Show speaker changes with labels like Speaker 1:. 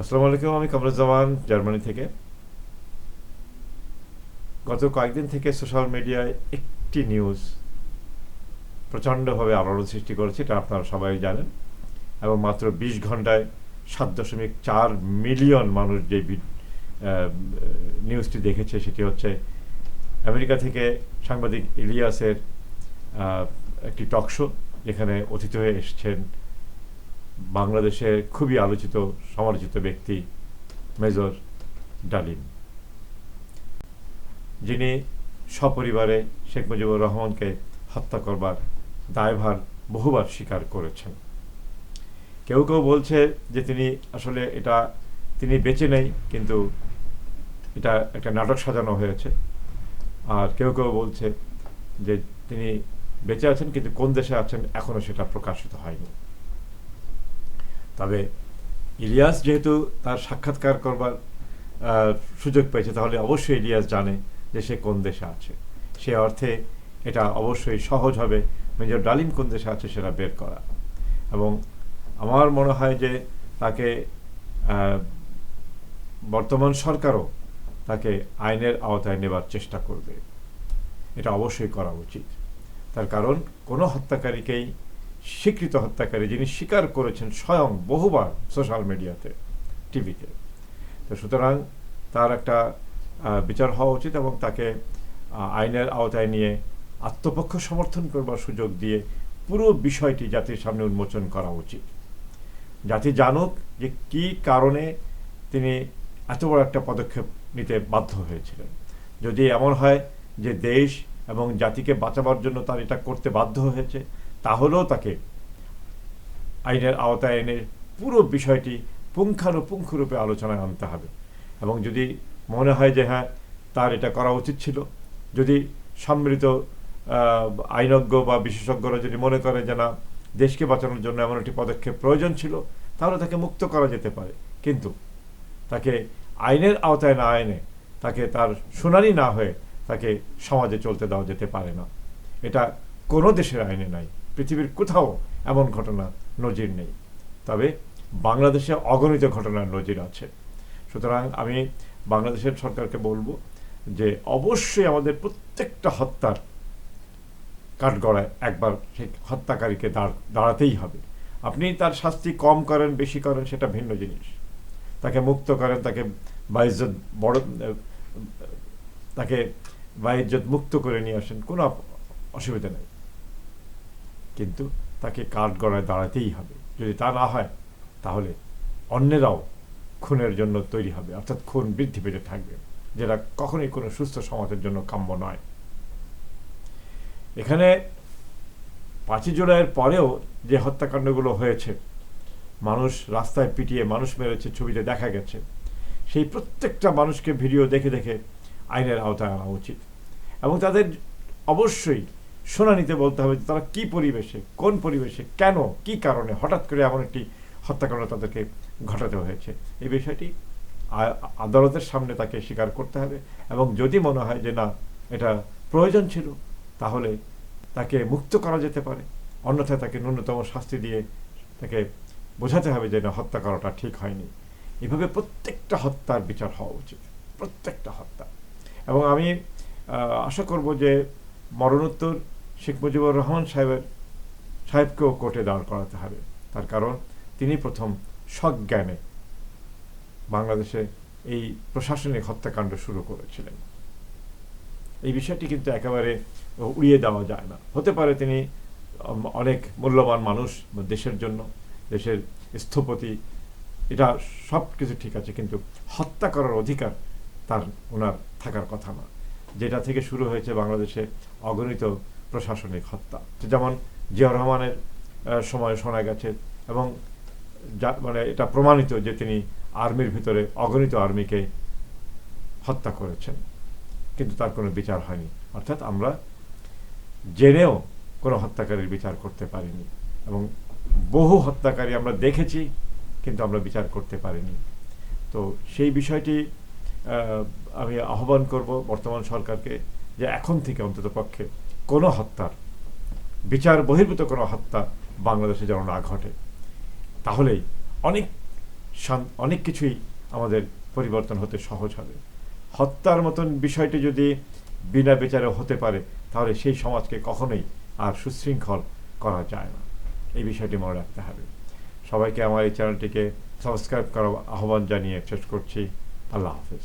Speaker 1: আসসালামু আলাইকুম, আমি কামরুজ্জামান জার্মানি থেকে। গত কয়েকদিন থেকে সোশ্যাল মিডিয়ায় একটি নিউজ প্রচণ্ডভাবে আলোড়ন সৃষ্টি করেছে, এটা আপনারা সবাই জানেন। এবং মাত্র বিশ ঘন্টায় সাত দশমিক চার মিলিয়ন মানুষ যে নিউজটি দেখেছে, সেটি হচ্ছে আমেরিকা থেকে সাংবাদিক ইলিয়াসের একটি টকশো যেখানে অতিথি হয়ে এসছেন বাংলাদেশের খুবই আলোচিত, সমালোচিত ব্যক্তি মেজর ডালিম। যিনি সপরিবারে শেখ মুজিবুর রহমানকে হত্যা করবার দায়ভার বহুবার স্বীকার করেছেন। কেউ কেউ বলছে যে তিনি আসলে এটা, তিনি বেঁচে নেই, কিন্তু এটা একটা নাটক সাজানো হয়েছে। আর কেউ কেউ বলছে যে তিনি বেঁচে আছেন, কিন্তু কোন দেশে আছেন এখনও সেটা প্রকাশিত হয়নি। তবে ইলিয়াস যেহেতু তার সাক্ষাৎকার করবার সুযোগ পেয়েছে, তাহলে অবশ্যই ইলিয়াস জানে যে সে কোন দেশে আছে। সে অর্থে এটা অবশ্যই সহজ হবে, মেজর ডালিম কোন দেশে আছে সেটা বের করা। এবং আমার মনে হয় যে তাকে বর্তমান সরকারও তাকে আইনের আওতায় নেবার চেষ্টা করবে। এটা অবশ্যই করা উচিত। তার কারণ, কোনো হত্যাকারীকেই স্বীকৃত হত্যাকারী যিনি স্বীকার করেছেন স্বয়ং বহুবার সোশ্যাল মিডিয়াতে, টিভিতে। তো সুতরাং তার একটা বিচার হওয়া উচিত এবং তাকে আইনের আওতায় নিয়ে আত্মপক্ষ সমর্থন করবার সুযোগ দিয়ে পুরো বিষয়টি জাতির সামনে উন্মোচন করা উচিত। জাতি জানুক যে কি কারণে তিনি এত বড় একটা পদক্ষেপ নিতে বাধ্য হয়েছিলেন। যদি এমন হয় যে দেশ এবং জাতিকে বাঁচাবার জন্য তার এটা করতে বাধ্য হয়েছে তাহলেও তাকে আইনের আওতায় এনে পুরো বিষয়টি পুঙ্খানুপুঙ্খরূপে আলোচনায় আনতে হবে। এবং যদি মনে হয় যে হ্যাঁ তার এটা করা উচিত ছিল, যদি সম্মিলিত আইনজ্ঞ বা বিশেষজ্ঞরা যদি মনে করে যে না, দেশকে বাঁচানোর জন্য এমন একটি পদক্ষেপ প্রয়োজন ছিল, তাহলে তাকে মুক্ত করা যেতে পারে। কিন্তু তাকে আইনের আওতায় না এনে তাকে তার শুনানি না হয়ে তাকে সমাজে চলতে দেওয়া যেতে পারে না। এটা কোনো দেশের আইনে নাই। পৃথিবীর কোথাও এমন ঘটনা নজির নেই। তবে বাংলাদেশে অগণিত ঘটনার নজির আছে। সুতরাং আমি বাংলাদেশের সরকারকে বলব যে অবশ্যই আমাদের প্রত্যেকটা হত্যার কাঠগড়ায় একবার সেই হত্যাকারীকে দাঁড়, দাঁড়াতেই হবে। আপনি তার শাস্তি কম করেন, বেশি করেন, সেটা ভিন্ন জিনিস। তাকে মুক্ত করেন, তাকে বাইজ্জত বড়, তাকে বাইজ্জত মুক্ত করে নিয়ে আসেন, কোনো অসুবিধা নেই। কিন্তু তাকে কাঠগড়ায় দাঁড়াতেই হবে। যদি তা না হয়, তাহলে অন্যেরাও খুনের জন্য তৈরি হবে, অর্থাৎ খুন বৃদ্ধি পেতে থাকবে, যেটা কখনোই কোনো সুস্থ সমাজের জন্য কাম্য নয়। এখানে পাঁচই জুলাইয়ের পরেও যে হত্যাকাণ্ডগুলো হয়েছে, মানুষ রাস্তায় পিটিয়ে মানুষ মেরেছে, ছবিতে দেখা গেছে, সেই প্রত্যেকটা মানুষকে ভিডিও দেখে দেখে আইনের আওতায় আনা উচিত। এবং তাদের অবশ্যই শুনানিতে বলতে হবে যে তারা কি পরিবেশে, কোন পরিবেশে, কেন, কি কারণে হঠাৎ করে এমন একটি হত্যাকাণ্ড তাদেরকে ঘটাতে হয়েছে। এই বিষয়টি আদালতের সামনে তাকে স্বীকার করতে হবে এবং যদি মনে হয় যে না, এটা প্রয়োজন ছিল, তাহলে তাকে মুক্ত করা যেতে পারে। অন্যথায় তাকে ন্যূনতম শাস্তি দিয়ে তাকে বোঝাতে হবে যে না হত্যা করাটা ঠিক হয়নি। এভাবে প্রত্যেকটা হত্যার বিচার হওয়া উচিত, প্রত্যেকটা হত্যা। এবং আমি আশা করব যে মরণোত্তর শেখ মুজিবুর রহমান সাহেবের, সাহেবকেও কোর্টে দাঁড় করাতে হবে। তার কারণ, তিনি প্রথম সজ্ঞানে বাংলাদেশে এই প্রশাসনিক হত্যাকাণ্ড শুরু করেছিলেন। এই বিষয়টি কিন্তু একেবারে উড়িয়ে দেওয়া যায় না। হতে পারে তিনি অনেক মূল্যবান মানুষ দেশের জন্য, দেশের স্থপতি, এটা সব কিছু ঠিক আছে, কিন্তু হত্যা করার অধিকার তার, ওনার থাকার কথা না। যেটা থেকে শুরু হয়েছে বাংলাদেশে অগণিত প্রশাসনিক হত্যা। যেমন জিয়া রহমানের সময় শোনা গেছে এবং যা মানে এটা প্রমাণিত যে তিনি আর্মির ভিতরে অগণিত আর্মিকে হত্যা করেছেন। কিন্তু তার কোনো বিচার হয়নি। অর্থাৎ আমরা জেনেও কোনো হত্যাকারীর বিচার করতে পারিনি এবং বহু হত্যাকারী আমরা দেখেছি, কিন্তু আমরা বিচার করতে পারিনি। তো সেই বিষয়টি আমি আহ্বান করব বর্তমান সরকারকে যে এখন থেকে অন্তত পক্ষে কোনো হত্যার, বিচার বহির্ভূত কোনো হত্যা বাংলাদেশে যেন না ঘটে। তাহলেই অনেক অনেক কিছুই আমাদের পরিবর্তন হতে সহজ হবে। হত্যার মতন বিষয়টি যদি বিনা বিচারে হতে পারে, তাহলে সেই সমাজকে কখনোই আর সুশৃঙ্খল করা যায় না। এই বিষয়টি মনে রাখতে হবে। সবাইকে আমার এই চ্যানেলটিকে সাবস্ক্রাইব করার আহ্বান জানিয়ে শেষ করছি। আল্লাহ হাফিজ।